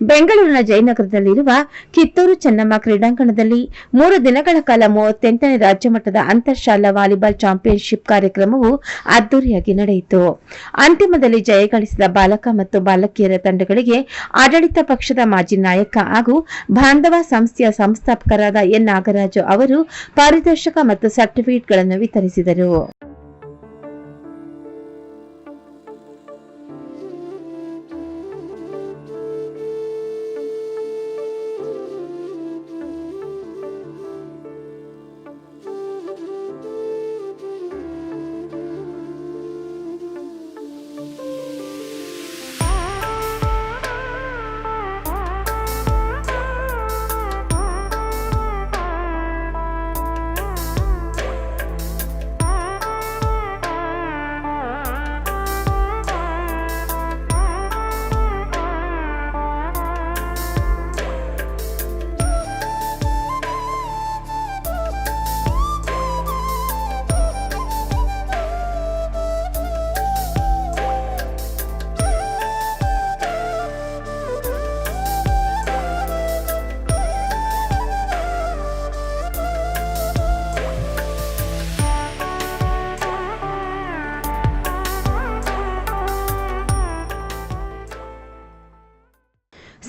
ಬೆಂಗಳೂರಿನ ಜಯನಗರದಲ್ಲಿರುವ ಕಿತ್ತೂರು ಚೆನ್ನಮ್ಮ ಕ್ರೀಡಾಂಗಣದಲ್ಲಿ ಮೂರು ದಿನಗಳ ಕಾಲ ಮೂವತ್ತೆಂಟನೇ ರಾಜ್ಯಮಟ್ಟದ ಅಂತರ್ಶಾಲಾ ವಾಲಿಬಾಲ್ ಚಾಂಪಿಯನ್ಶಿಪ್ ಕಾರ್ಯಕ್ರಮವು ಅದ್ದೂರಿಯಾಗಿ ನಡೆಯಿತು. ಅಂತಿಮದಲ್ಲಿ ಜಯಗಳಿಸಿದ ಬಾಲಕ ಮತ್ತು ಬಾಲಕಿಯರ ತಂಡಗಳಿಗೆ ಆಡಳಿತ ಪಕ್ಷದ ಮಾಜಿ ನಾಯಕ ಹಾಗೂ ಬಾಂಧವ ಸಂಸ್ಥೆಯ ಸಂಸ್ಥಾಪಕರಾದ ಎನ್ ನಾಗರಾಜು ಅವರು ಪಾರಿತೋಷಕ ಮತ್ತು ಸರ್ಟಿಫಿಕೇಟ್ಗಳನ್ನು ವಿತರಿಸಿದರು.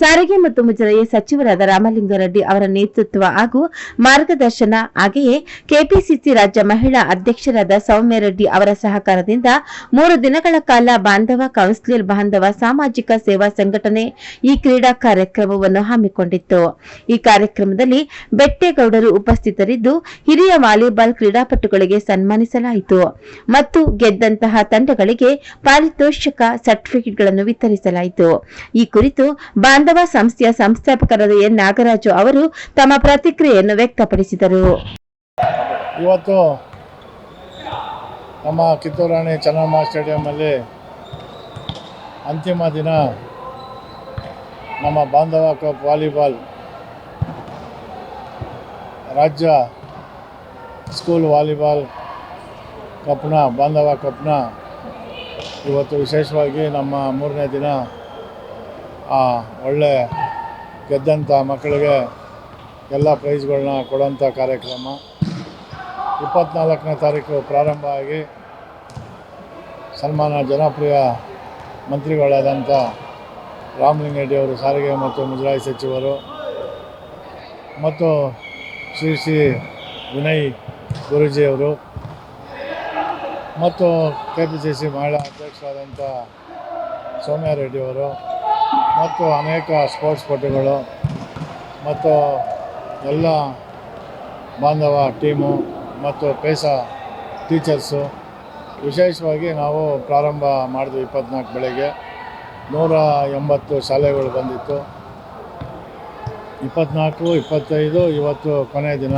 ಸಾರಿಗೆ ಮತ್ತು ಮುಜರಾಯಿ ಸಚಿವರಾದ ರಾಮಲಿಂಗಾರೆಡ್ಡಿ ಅವರ ನೇತೃತ್ವ ಹಾಗೂ ಮಾರ್ಗದರ್ಶನ, ಹಾಗೆಯೇ ಕೆಪಿಸಿಸಿ ರಾಜ್ಯ ಮಹಿಳಾ ಅಧ್ಯಕ್ಷರಾದ ಸೌಮ್ಯ ರೆಡ್ಡಿ ಅವರ ಸಹಕಾರದಿಂದ ಮೂರು ದಿನಗಳ ಕಾಲ ಬಾಂಧವ, ಕೌನ್ಸಿಲರ್ ಬಾಂಧವ, ಸಾಮಾಜಿಕ ಸೇವಾ ಸಂಘಟನೆ ಈ ಕ್ರೀಡಾ ಕಾರ್ಯಕ್ರಮವನ್ನು ಹಮ್ಮಿಕೊಂಡಿತ್ತು. ಈ ಕಾರ್ಯಕ್ರಮದಲ್ಲಿ ಬೆಟ್ಟೇಗೌಡರು ಉಪಸ್ಥಿತರಿದ್ದು ಹಿರಿಯ ವಾಲಿಬಾಲ್ ಕ್ರೀಡಾಪಟುಗಳಿಗೆ ಸನ್ಮಾನಿಸಲಾಯಿತು ಮತ್ತು ಗೆದ್ದಂತಹ ತಂಡಗಳಿಗೆ ಪಾರಿತೋಷಕ ಸರ್ಟಿಫಿಕೇಟ್ಗಳನ್ನು ವಿತರಿಸಲಾಯಿತು. ಈ ಕುರಿತು ಬಾಂಧವ ಸಂಸ್ಥೆಯ ಸಂಸ್ಥಾಪಕರಾದ ಎನ್. ನಾಗರಾಜು ಅವರು ತಮ್ಮ ಪ್ರತಿಕ್ರಿಯೆಯನ್ನು ವ್ಯಕ್ತಪಡಿಸಿದರು. ಇವತ್ತು ನಮ್ಮ ಕಿತ್ತೂರಾಣಿ ಚೆನ್ನಮ್ಮ ಸ್ಟೇಡಿಯಮ್ಮಲ್ಲಿ ಅಂತಿಮ ದಿನ ನಮ್ಮ ಬಾಂಧವ ಕಪ್ ವಾಲಿಬಾಲ್ ರಾಜ್ಯ ಸ್ಕೂಲ್ ವಾಲಿಬಾಲ್ ಕಪ್ನ, ಬಾಂಧವ ಕಪ್ನ ಇವತ್ತು ವಿಶೇಷವಾಗಿ ನಮ್ಮ ಮೂರನೇ ದಿನ ಒಳ್ಳೆ ಗೆದ್ದಂಥ ಮಕ್ಕಳಿಗೆ ಎಲ್ಲ ಪ್ರೈಸ್ಗಳನ್ನ ಕೊಡೋಂಥ ಕಾರ್ಯಕ್ರಮ. ಇಪ್ಪತ್ನಾಲ್ಕನೇ ತಾರೀಕು ಪ್ರಾರಂಭ ಆಗಿ ಸನ್ಮಾನ ಜನಪ್ರಿಯ ಮಂತ್ರಿಗಳಾದಂಥ ಅವರು, ಸಾರಿಗೆ ಮತ್ತು ಮುಜರಾಯಿ ಸಚಿವರು ಮತ್ತು ಶ್ರೀ ಶ್ರೀ ವಿನಯ್ ಗುರೂಜಿಯವರು ಮತ್ತು ಕೆ ಪಿ ಸಿ ಸಿ ಮಹಿಳಾ ಅಧ್ಯಕ್ಷರಾದಂಥ ಸೌಮ್ಯ ರೆಡ್ಡಿಯವರು ಮತ್ತು ಅನೇಕ ಸ್ಪೋರ್ಟ್ಸ್ ಪಟುಗಳು ಮತ್ತು ಎಲ್ಲ ಬಾಂಧವ ಟೀಮು ಮತ್ತು ಪೇಸ ಟೀಚರ್ಸು ವಿಶೇಷವಾಗಿ ನಾವು ಪ್ರಾರಂಭ ಮಾಡಿದ್ವಿ ಇಪ್ಪತ್ನಾಲ್ಕು ಬೆಳಗ್ಗೆ. ನೂರ ಎಂಬತ್ತು ಶಾಲೆಗಳು ಬಂದಿತ್ತು. ಇಪ್ಪತ್ನಾಲ್ಕು, ಇಪ್ಪತ್ತೈದು, ಇವತ್ತು ಕೊನೆಯ ದಿನ.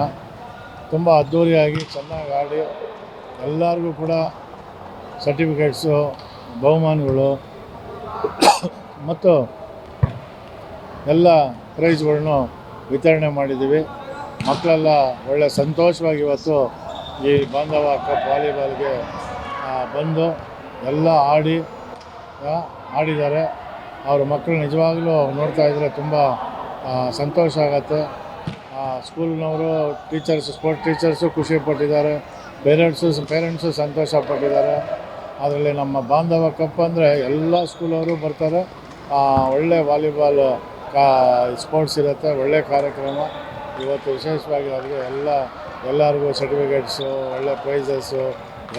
ತುಂಬ ಅದ್ಧೂರಿಯಾಗಿ ಚೆನ್ನಾಗಿ ಆಡಿ ಎಲ್ಲರಿಗೂ ಕೂಡ ಸರ್ಟಿಫಿಕೇಟ್ಸು ಬಹುಮಾನಗಳು. ಮತ್ತು ಎಲ್ಲ ಪ್ರೈಸ್ಗಳನ್ನು ವಿತರಣೆ ಮಾಡಿದ್ದೀವಿ. ಮಕ್ಕಳೆಲ್ಲ ಒಳ್ಳೆ ಸಂತೋಷವಾಗಿ ಇವತ್ತು ಈ ಬಾಂಧವ ಕಪ್ ವಾಲಿಬಾಲ್ಗೆ ಬಂದು ಎಲ್ಲ ಆಡಿ ಆಡಿದ್ದಾರೆ. ಅವ್ರ ಮಕ್ಕಳು ನಿಜವಾಗ್ಲೂ ನೋಡ್ತಾ ಇದ್ದರೆ ತುಂಬ ಸಂತೋಷ ಆಗುತ್ತೆ. ಸ್ಕೂಲ್ನವರು ಟೀಚರ್ಸ್, ಸ್ಪೋರ್ಟ್ ಟೀಚರ್ಸು ಖುಷಿ ಪಟ್ಟಿದ್ದಾರೆ. ಪೇರೆಂಟ್ಸು ಪೇರೆಂಟ್ಸು ಸಂತೋಷ ಪಟ್ಟಿದ್ದಾರೆ. ಅದರಲ್ಲಿ ನಮ್ಮ ಬಾಂಧವ ಕಪ್ ಅಂದರೆ ಎಲ್ಲ ಸ್ಕೂಲವರು ಬರ್ತಾರೆ. ಒಳ್ಳೆ ವಾಲಿಬಾಲ್ ಕಾ ಸ್ಪೋರ್ಟ್ಸ್ ಇರುತ್ತೆ, ಒಳ್ಳೆ ಕಾರ್ಯಕ್ರಮ. ಇವತ್ತು ವಿಶೇಷವಾಗಿ ಅವರಿಗೆ ಎಲ್ಲ, ಎಲ್ಲರಿಗೂ ಸರ್ಟಿಫಿಕೇಟ್ಸು ಒಳ್ಳೆ ಪ್ರೈಸಸ್ಸು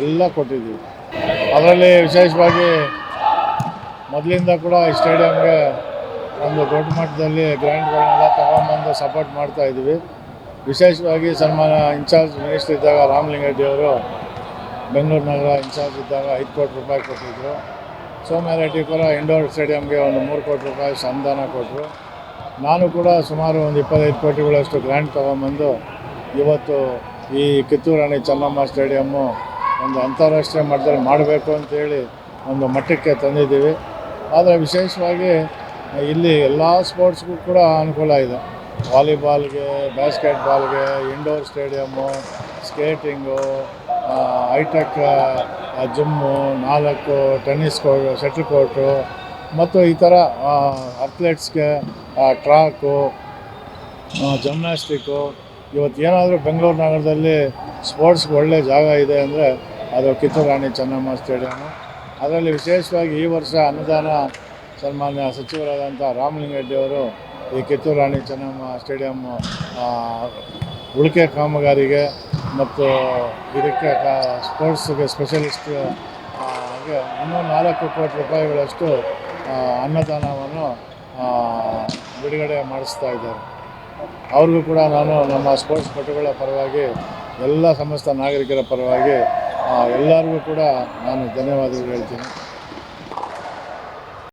ಎಲ್ಲ ಕೊಟ್ಟಿದ್ದೀವಿ. ಅದರಲ್ಲಿ ವಿಶೇಷವಾಗಿ ಮೊದಲಿಂದ ಕೂಡ ಈ ಸ್ಟೇಡಿಯಮ್ಗೆ ಒಂದು ದೊಡ್ಡ ಮಟ್ಟದಲ್ಲಿ ಗ್ರ್ಯಾಂಡ್ಗಳನ್ನೆಲ್ಲ ತಗೊಂಬಂದು ಸಪೋರ್ಟ್ ಮಾಡ್ತಾ ಇದ್ದೀವಿ. ವಿಶೇಷವಾಗಿ ಸನ್ಮಾನ ಇನ್ಚಾರ್ಜ್ ಮಿನಿಸ್ಟರ್ ಇದ್ದಾಗ ರಾಮಲಿಂಗಡ್ಡಿಯವರು ಬೆಂಗಳೂರು ನಗರ ಇನ್ಚಾರ್ಜ್ ಇದ್ದಾಗ ಐದು ಕೋಟಿ ರೂಪಾಯಿ ಕೊಟ್ಟಿದ್ದರು ಸೋಮ್ಯ ರೆಡ್ಡಿ ಕೂಡ ಇಂಡೋರ್ ಸ್ಟೇಡಿಯಮ್ಗೆ ಒಂದು ಮೂರು ಕೋಟಿ ರೂಪಾಯಿ ಸಂಧಾನ ಕೊಟ್ಟರು. ನಾನು ಕೂಡ ಸುಮಾರು ಒಂದು ಇಪ್ಪತ್ತೈದು ಕೋಟಿಗಳಷ್ಟು ಗ್ರ್ಯಾಂಡ್ ತೊಗೊಂಬಂದು ಇವತ್ತು ಈ ಕಿತ್ತೂರಾಣಿ ಚೆನ್ನಮ್ಮ ಸ್ಟೇಡಿಯಮ್ಮು ಒಂದು ಅಂತಾರಾಷ್ಟ್ರೀಯ ಮಟ್ಟದಲ್ಲಿ ಮಾಡಬೇಕು ಅಂತೇಳಿ ಒಂದು ಮಟ್ಟಕ್ಕೆ ತಂದಿದ್ದೀವಿ. ಆದರೆ ವಿಶೇಷವಾಗಿ ಇಲ್ಲಿ ಎಲ್ಲ ಸ್ಪೋರ್ಟ್ಸ್ಗೂ ಕೂಡ ಅನುಕೂಲ ಇದೆ. ವಾಲಿಬಾಲ್ಗೆ, ಬ್ಯಾಸ್ಕೆಟ್ಬಾಲ್ಗೆ, indoor stadium, skating hi tech gym, ನಾಲ್ಕು ಟೆನ್ನಿಸ್ ಕೋರ್ಟ್, ಶಟ್ಲ್ ಕೋರ್ಟು, ಮತ್ತು ಈ ಥರ ಅಥ್ಲೆಟ್ಸ್ಗೆ ಟ್ರಾಕು ಜಿಮ್ನಾಸ್ಟಿಕ್ಕು, ಇವತ್ತು ಏನಾದರೂ ಬೆಂಗಳೂರು ನಗರದಲ್ಲಿ ಸ್ಪೋರ್ಟ್ಸ್ಗೆ ಒಳ್ಳೆ ಜಾಗ ಇದೆ ಅಂದರೆ ಅದು ಕಿತ್ತೂರು ರಾಣಿ ಚೆನ್ನಮ್ಮ ಸ್ಟೇಡಿಯಮ್ಮು ಅದರಲ್ಲಿ ವಿಶೇಷವಾಗಿ ಈ ವರ್ಷ ಅನುದಾನ ಸನ್ಮಾನ್ಯ ಸಚಿವರಾದಂಥ ರಾಮಲಿಂಗರೆಡ್ಡಿಯವರು ಈ ಕಿತ್ತೂರು ರಾಣಿ ಚೆನ್ನಮ್ಮ ಸ್ಟೇಡಿಯಮ್ಮು ಉಳಿಕೆ ಕಾಮಗಾರಿಗೆ ಮತ್ತು ಇದಕ್ಕೆ ಸ್ಪೋರ್ಟ್ಸ್ಗೆ ಸ್ಪೆಷಲಿಸ್ಟ್ ಹಾಗೆ ಇನ್ನೂ ನಾಲ್ಕು ಕೋಟಿ ರೂಪಾಯಿಗಳಷ್ಟು ಅನ್ನದಾನವನ್ನು ಬಿಡುಗಡೆ ಮಾಡಿಸ್ತಾ ಇದ್ದಾರೆ. ಅವ್ರಿಗೂ ಕೂಡ ನಾನು ನಮ್ಮ ಸ್ಪೋರ್ಟ್ಸ್ ಪಟುಗಳ ಪರವಾಗಿ, ಎಲ್ಲ ಸಮಸ್ತ ನಾಗರಿಕರ ಪರವಾಗಿ ಎಲ್ಲರಿಗೂ ಕೂಡ ನಾನು ಧನ್ಯವಾದಗಳು ಹೇಳ್ತೀನಿ.